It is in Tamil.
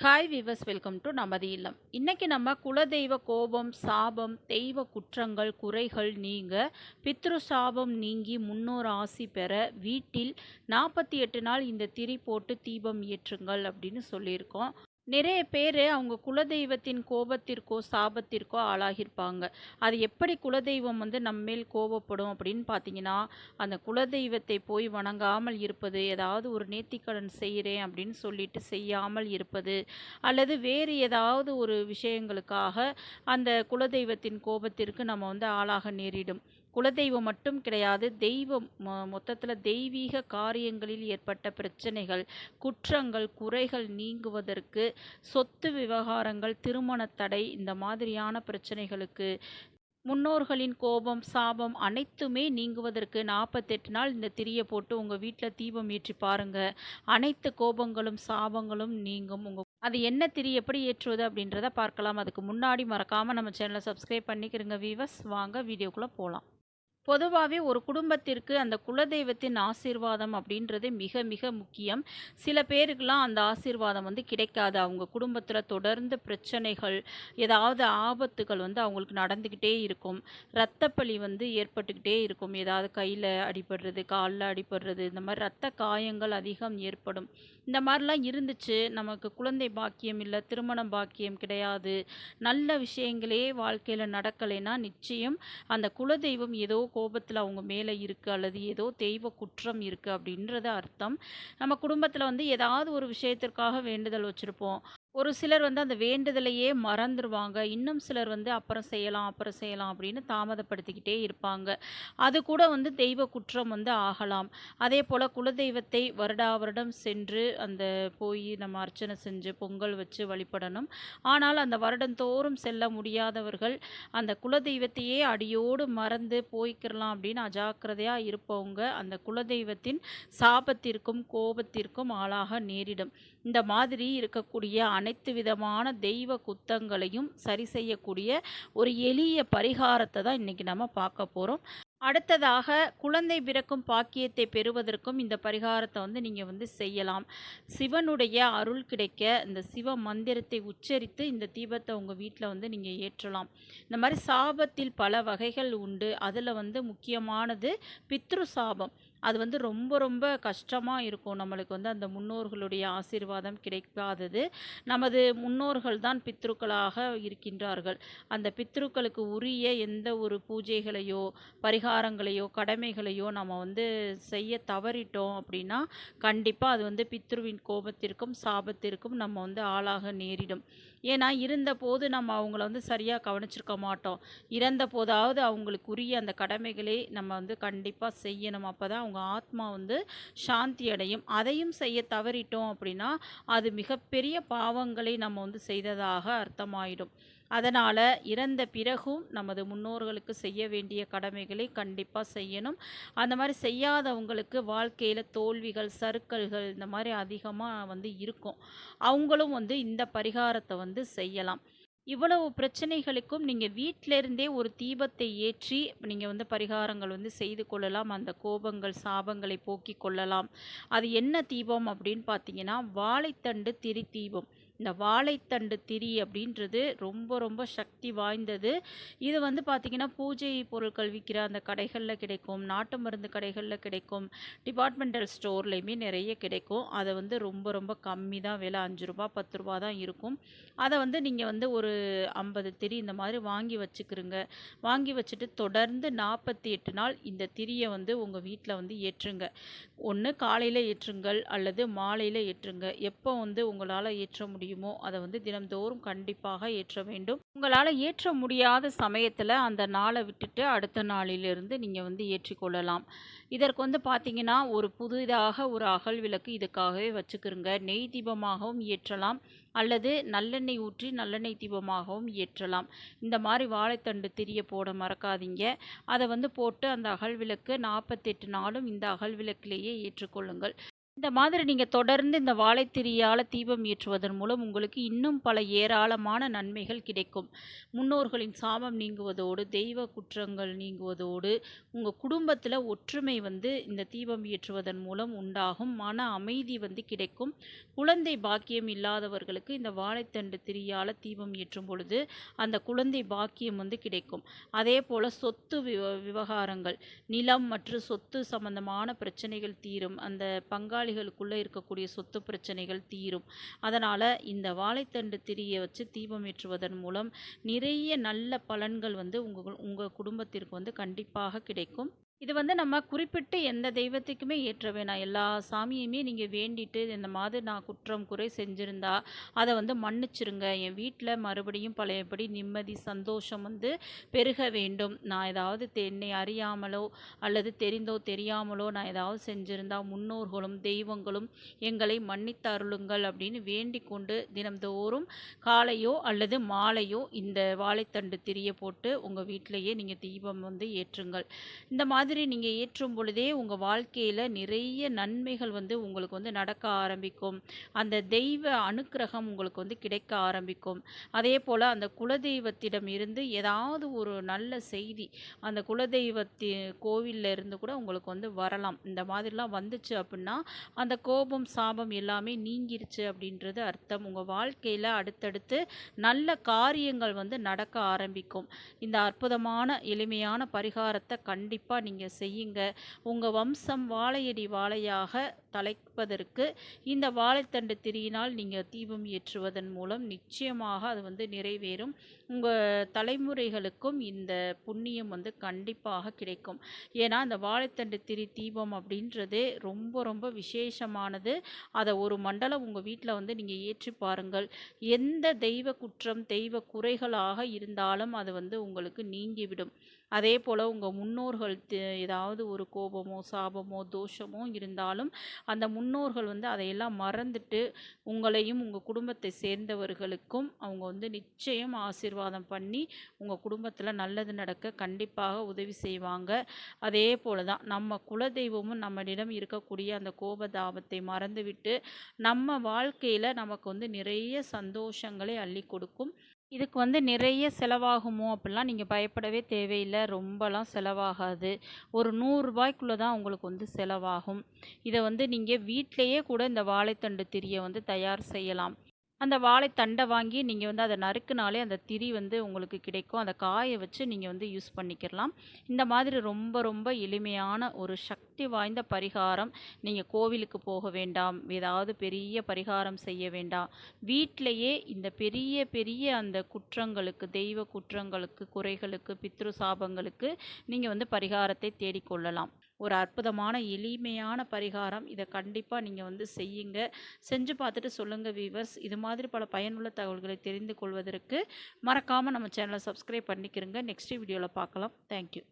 ஹாய் விவஸ் வெல்கம் டு நமது இல்லம் இன்றைக்கி நம்ம குலதெய்வ கோபம் சாபம் தெய்வ குற்றங்கள் குறைகள் நீங்க பித்ரு சாபம் நீங்கி முன்னோர் ஆசி பெற வீட்டில் நாற்பத்தி எட்டு நாள் இந்த திரி போட்டு தீபம் ஏற்றுங்கள் அப்படின்னு சொல்லியிருக்கோம். நிறைய பேர் அவங்க குலதெய்வத்தின் கோபத்திற்கோ சாபத்திற்கோ ஆளாகியிருப்பாங்க. அது எப்படி குலதெய்வம் வந்து நம்ம மேல் கோபப்படும் அப்படின்னு பார்த்தீங்கன்னா அந்த குலதெய்வத்தை போய் வணங்காமல் இருப்பது ஏதாவது ஒரு நேர்த்திக்கடன் செய்கிறேன் அப்படின்னு சொல்லிட்டு செய்யாமல் இருப்பது அல்லது வேறு ஏதாவது ஒரு விஷயங்களுக்காக அந்த குலதெய்வத்தின் கோபத்திற்கு நம்ம வந்து ஆளாக நேரிடும். குலதெய்வம் மட்டும் கிடையாது தெய்வம் மொத்தத்தில் தெய்வீக காரியங்களில் ஏற்பட்ட பிரச்சனைகள் குற்றங்கள் குறைகள் நீங்குவதற்கு சொத்து விவகாரங்கள் திருமண தடை இந்த மாதிரியான பிரச்சனைகளுக்கு முன்னோர்களின் கோபம் சாபம் அனைத்துமே நீங்குவதற்கு நாற்பத்தெட்டு நாள் இந்த திரியை போட்டு உங்கள் வீட்டில் தீபம் ஏற்றி பாருங்க. அனைத்து கோபங்களும் சாபங்களும் நீங்கும். உங்கள் அது என்ன திரி எப்படி ஏற்றுவது அப்படின்றத பார்க்கலாம். அதுக்கு முன்னாடி மறக்காமல் நம்ம சேனலை சப்ஸ்கிரைப் பண்ணிக்கிறங்க வீவர்ஸ் வாங்க வீடியோக்குள்ளே போகலாம் பொதுவாகவே ஒரு குடும்பத்திற்கு அந்த குலதெய்வத்தின் ஆசீர்வாதம் அப்படின்றது மிக மிக முக்கியம். சில பேருக்கெல்லாம் அந்த ஆசீர்வாதம் வந்து கிடைக்காது. அவங்க குடும்பத்தில் தொடர்ந்து பிரச்சனைகள் ஏதாவது ஆபத்துகள் வந்து அவங்களுக்கு நடந்துக்கிட்டே இருக்கும். இரத்தப்பழி வந்து ஏற்பட்டுக்கிட்டே இருக்கும். ஏதாவது கையில் அடிபடுறது காலில் அடிபடுறது இந்த மாதிரி ரத்த காயங்கள் அதிகம் ஏற்படும். இந்த மாதிரிலாம் இருந்துச்சு. நமக்கு குழந்தை பாக்கியம் இல்லை திருமணம் பாக்கியம் கிடையாது. நல்ல விஷயங்களே வாழ்க்கையில் நடக்கலைன்னா நிச்சயம் அந்த குலதெய்வம் ஏதோ கோபத்தில் அவங்க மேலே இருக்குது அல்லது ஏதோ தெய்வ குற்றம் இருக்குது அப்படின்றது அர்த்தம். நம்ம குடும்பத்தில் வந்து ஏதாவது ஒரு விஷயத்திற்காக வேண்டுதல் வச்சுருப்போம். ஒரு சிலர் வந்து அந்த வேண்டுதலையே மறந்துடுவாங்க இன்னும் சிலர் வந்து அப்புறம் செய்யலாம் அப்புறம் செய்யலாம் அப்படின்னு தாமதப்படுத்திக்கிட்டே இருப்பாங்க. அது கூட வந்து தெய்வ குற்றம் வந்து ஆகலாம். அதே போல் குலதெய்வத்தை வருடா வருடம் சென்று அந்த போய் நம்ம அர்ச்சனை செஞ்சு பொங்கல் வச்சு வழிபடணும். ஆனால் அந்த வருடந்தோறும் செல்ல முடியாதவர்கள் அந்த குலதெய்வத்தையே அடியோடு மறந்து போய்க்கிடலாம் அப்படின்னு அஜாக்கிரதையாக இருப்பவங்க அந்த குலதெய்வத்தின் சாபத்திற்கும் கோபத்திற்கும் ஆளாக நேரிடும். இந்த மாதிரி இருக்கக்கூடிய அனைத்து விதமான தெய்வ குத்தங்களையும் சரி செய்யக்கூடிய ஒரு எளிய பரிகாரத்தை தான் இன்றைக்கி நம்ம பார்க்க போகிறோம் அடுத்ததாக குழந்தை பிறக்கும் பாக்கியத்தை பெறுவதற்கும் இந்த பரிகாரத்தை வந்து நீங்கள் வந்து செய்யலாம். சிவனுடைய அருள் கிடைக்க இந்த சிவ மந்திரத்தை உச்சரித்து இந்த தீபத்தை உங்கள் வீட்டில் வந்து நீங்கள் ஏற்றலாம். இந்த மாதிரி சாபத்தில் பல வகைகள் உண்டு. அதில் வந்து முக்கியமானது பித்ரு சாபம். அது வந்து ரொம்ப ரொம்ப கஷ்டமாக இருக்கும். நம்மளுக்கு வந்து அந்த முன்னோர்களுடைய ஆசீர்வாதம் கிடைக்காதது. நமது முன்னோர்கள் தான் பித்ருக்களாக இருக்கின்றார்கள். அந்த பித்ருக்களுக்கு உரிய எந்த ஒரு பூஜைகளையோ பரிகாரங்களையோ கடமைகளையோ நம்ம வந்து செய்ய தவறிட்டோம் அப்படின்னா கண்டிப்பாக அது வந்து பித்ருவின் கோபத்திற்கும் சாபத்திற்கும் நம்ம வந்து ஆளாக நேரிடும். ஏன்னா இருந்தபோது நம்ம அவங்கள வந்து சரியாக கவனிச்சிருக்க மாட்டோம். இறந்த போதாவது அவங்களுக்கு உரிய அந்த கடமைகளை நம்ம வந்து கண்டிப்பாக செய்யணும். அப்போ தான் அவங்க ஆத்மா வந்து சாந்தி அடையும். அதையும் செய்ய தவறிட்டோம் அப்படின்னா அது மிகப்பெரிய பாவங்களை நம்ம வந்து செய்ததாக அர்த்தமாயிடும். அதனால் இறந்த பிறகும் நமது முன்னோர்களுக்கு செய்ய வேண்டிய கடமைகளை கண்டிப்பாக செய்யணும். அந்த மாதிரி செய்யாதவங்களுக்கு வாழ்க்கையில் தோல்விகள் சறுக்கல்கள் இந்த மாதிரி அதிகமாக வந்து இருக்கும். அவங்களும் வந்து இந்த பரிகாரத்தை வந்து செய்யலாம். இவ்வளவு பிரச்சனைகளுக்கும் நீங்கள் வீட்டிலிருந்தே ஒரு தீபத்தை ஏற்றி நீங்கள் வந்து பரிகாரங்கள் வந்து செய்து கொள்ளலாம். அந்த கோபங்கள் சாபங்களை போக்கி கொள்ளலாம். அது என்ன தீபம் அப்படின்னு பார்த்தீங்கன்னா வாழைத்தண்டு திரி தீபம் இந்த வாழைத்தண்டு திரி அப்படின்றது ரொம்ப ரொம்ப சக்தி வாய்ந்தது. இது வந்து பார்த்திங்கன்னா பூஜை பொருட்கள் விற்கிற அந்த கடைகளில் கிடைக்கும் நாட்டு மருந்து கடைகளில் கிடைக்கும் டிபார்ட்மெண்டல் ஸ்டோர்லேயுமே நிறைய கிடைக்கும். அதை வந்து ரொம்ப ரொம்ப கம்மி தான் விலை. அஞ்சு ரூபா பத்து ரூபா தான் இருக்கும். அதை வந்து நீங்கள் வந்து ஒரு ஐம்பது திரி இந்த மாதிரி வாங்கி வச்சுக்கிறோங்க வாங்கி வச்சுட்டு தொடர்ந்து நாற்பத்தி எட்டு நாள் இந்த திரியை வந்து உங்கள் வீட்டில் வந்து ஏற்றுங்க. ஒன்று காலையில் ஏற்றுங்கள் அல்லது மாலையில் ஏற்றுங்க. எப்போ வந்து உங்களால் ஏற்ற முடியும் முடியுமோ அதை வந்து தினம்தோறும் கண்டிப்பாக ஏற்ற வேண்டும். உங்களால் ஏற்ற முடியாத சமயத்தில் அந்த நாளை விட்டுட்டு அடுத்த நாளிலிருந்து நீங்கள் வந்து ஏற்றிக்கொள்ளலாம் இதற்கு வந்து பார்த்தீங்கன்னா ஒரு புதிதாக ஒரு அகல் விளக்கு இதுக்காகவே வச்சுக்கிறோங்க நெய் தீபமாகவும் ஏற்றலாம். அல்லது நல்லெண்ணெய் ஊற்றி நல்லெண்ணெய் தீபமாகவும் ஏற்றலாம். இந்த மாதிரி வாழைத்தண்டு திரிய போட மறக்காதீங்க. அதை வந்து போட்டு அந்த அகல் விளக்கு நாற்பத்தெட்டு நாளும் இந்த அகல் விளக்கிலேயே ஏற்றுக்கொள்ளுங்கள் இந்த மாதிரி நீங்கள் தொடர்ந்து இந்த வாழைத்திரியால் தீபம் ஏற்றுவதன் மூலம் உங்களுக்கு இன்னும் பல ஏராளமான நன்மைகள் கிடைக்கும். முன்னோர்களின் சாபம் நீங்குவதோடு தெய்வ குற்றங்கள் நீங்குவதோடு உங்கள் குடும்பத்தில் ஒற்றுமை வந்து இந்த தீபம் ஏற்றுவதன் மூலம் உண்டாகும். மன அமைதி வந்து கிடைக்கும். குழந்தை பாக்கியம் இல்லாதவர்களுக்கு இந்த வாழைத்தண்டு திரியால் தீபம் ஏற்றும் பொழுது அந்த குழந்தை பாக்கியம் வந்து கிடைக்கும். அதே போல் சொத்து விவ விவகாரங்கள் நிலம் மற்றும் சொத்து சம்பந்தமான பிரச்சனைகள் தீரும். அந்த பங்காளிகளுக்குள்ளே இருக்கக்கூடிய சொத்து பிரச்சனைகள் தீரும். அதனால் இந்த வாழைத்தண்டு திரியை வச்சு தீபம் ஏற்றுவதன் மூலம் நிறைய நல்ல பலன்கள் வந்து உங்கள் உங்கள் குடும்பத்திற்கு வந்து கண்டிப்பாக கிடைக்கும். இது வந்து நம்ம குறிப்பிட்டு எந்த தெய்வத்துக்குமே ஏற்ற வேணாம். எல்லா சாமியுமே நீங்கள் வேண்டிட்டு இந்த மாதிரி நான் குற்றம் குறை செஞ்சுருந்தா அதை வந்து மன்னிச்சிருங்க. என் வீட்டில் மறுபடியும் பழையபடி நிம்மதி சந்தோஷம் வந்து பெருக வேண்டும். நான் ஏதாவது தெ- என்னை அறியாமலோ அல்லது தெரிந்தோ தெரியாமலோ நான் ஏதாவது செஞ்சுருந்தா முன்னோர்களும் தெய்வங்களும் எங்களை மன்னித்து அருளுங்கள் அப்படின்னு வேண்டிக் கொண்டு தினம்தோறும் காலையோ அல்லது மாலையோ இந்த வாழைத்தண்டு திரிய போட்டு உங்கள் வீட்டிலேயே நீங்கள் தீபம் வந்து ஏற்றுங்கள். இந்த மாதிரி மாதிரி நீங்கள் ஏற்றும் பொழுதே உங்கள் வாழ்க்கையில் நிறைய நன்மைகள் வந்து உங்களுக்கு வந்து நடக்க ஆரம்பிக்கும். அந்த தெய்வ அனுக்கிரகம் உங்களுக்கு வந்து கிடைக்க ஆரம்பிக்கும். அதே போல் அந்த குலதெய்வத்திடம் இருந்து ஏதாவது ஒரு நல்ல செய்தி அந்த குலதெய்வத்தி கோவில்ல இருந்து கூட உங்களுக்கு வந்து வரலாம். இந்த மாதிரிலாம் வந்துச்சு அப்படின்னா அந்த கோபம் சாபம் எல்லாமே நீங்கிருச்சு அப்படின்றது அர்த்தம். உங்கள் வாழ்க்கையில் அடுத்தடுத்து நல்ல காரியங்கள் வந்து நடக்க ஆரம்பிக்கும். இந்த அற்புதமான எளிமையான பரிகாரத்தை கண்டிப்பாக நீங்கள் நீங்கள் செய்யுங்க. உங்கள் வம்சம் வாழையடி வாழையாக தலைப்பதற்கு இந்த வாழைத்தண்டு திரியினால் நீங்கள் தீபம் ஏற்றுவதன் மூலம் நிச்சயமாக அது வந்து நிறைவேறும். உங்கள் தலைமுறைகளுக்கும் இந்த புண்ணியம் வந்து கண்டிப்பாக கிடைக்கும். ஏன்னா இந்த வாழைத்தண்டு திரி தீபம் அப்படின்றதே ரொம்ப ரொம்ப விசேஷமானது. அதை ஒரு மண்டலம் உங்கள் வீட்டில் வந்து நீங்கள் ஏற்றி பாருங்கள். எந்த தெய்வ குற்றம் தெய்வ குறைகளாக இருந்தாலும் அது வந்து உங்களுக்கு நீங்கிவிடும். அதே போல் உங்கள் முன்னோர்கள் ஏதாவது ஒரு கோபமோ சாபமோ தோஷமோ இருந்தாலும் அந்த முன்னோர்கள் வந்து அதையெல்லாம் மறந்துட்டு உங்களையும் உங்கள் குடும்பத்தை சேர்ந்தவர்களுக்கும் அவங்க வந்து நிச்சயம் ஆசீர்வாதம் பண்ணி உங்கள் குடும்பத்தில் நல்லது நடக்க கண்டிப்பாக உதவி செய்வாங்க. அதே போல தான் நம்ம குலதெய்வமும் நம்மளிடம் இருக்கக்கூடிய அந்த கோபதாபத்தை மறந்துவிட்டு நம்ம வாழ்க்கையில் நமக்கு வந்து நிறைய சந்தோஷங்களை அள்ளி கொடுக்கும். இதுக்கு வந்து நிறைய செலவாகுமோ அப்படிலாம் நீங்கள் பயப்படவே தேவையில்லை. ரொம்பலாம் செலவாகாது. ஒரு நூறுரூபாய்க்குள்ளே தான் உங்களுக்கு வந்து செலவாகும். இதை வந்து நீங்கள் வீட்டிலையே கூட இந்த வாழைத்தண்டு திரியை வந்து தயார் செய்யலாம். அந்த வாழைத்தண்டை வாங்கி நீங்கள் வந்து அதை நறுக்குனாலே அந்த திரி வந்து உங்களுக்கு கிடைக்கும். அந்த காயை வச்சு நீங்கள் வந்து யூஸ் பண்ணிக்கிறலாம் இந்த மாதிரி ரொம்ப ரொம்ப எளிமையான ஒரு சக்தி வாய்ந்த பரிகாரம் நீங்கள் கோவிலுக்கு போக வேண்டாம். ஏதாவது பெரிய பரிகாரம் செய்ய வேண்டாம். வீட்டிலையே இந்த பெரிய பெரிய அந்த குற்றங்களுக்கு தெய்வ குற்றங்களுக்கு குறைகளுக்கு பித்ரு சாபங்களுக்கு நீங்கள் வந்து பரிகாரத்தை தேடிக்கொள்ளலாம் ஒரு அற்புதமான எளிமையான பரிகாரம். இதை கண்டிப்பாக நீங்கள் வந்து செய்யுங்க. செஞ்சு பார்த்துட்டு சொல்லுங்கள் வீவர்ஸ் இது மாதிரி பல பயனுள்ள தகவல்களை தெரிந்து கொள்வதற்கு மறக்காமல் நம்ம சேனலை சப்ஸ்கிரைப் பண்ணிக்கிறோங்க நெக்ஸ்ட் வீடியோவில் பார்க்கலாம். தேங்க்யூ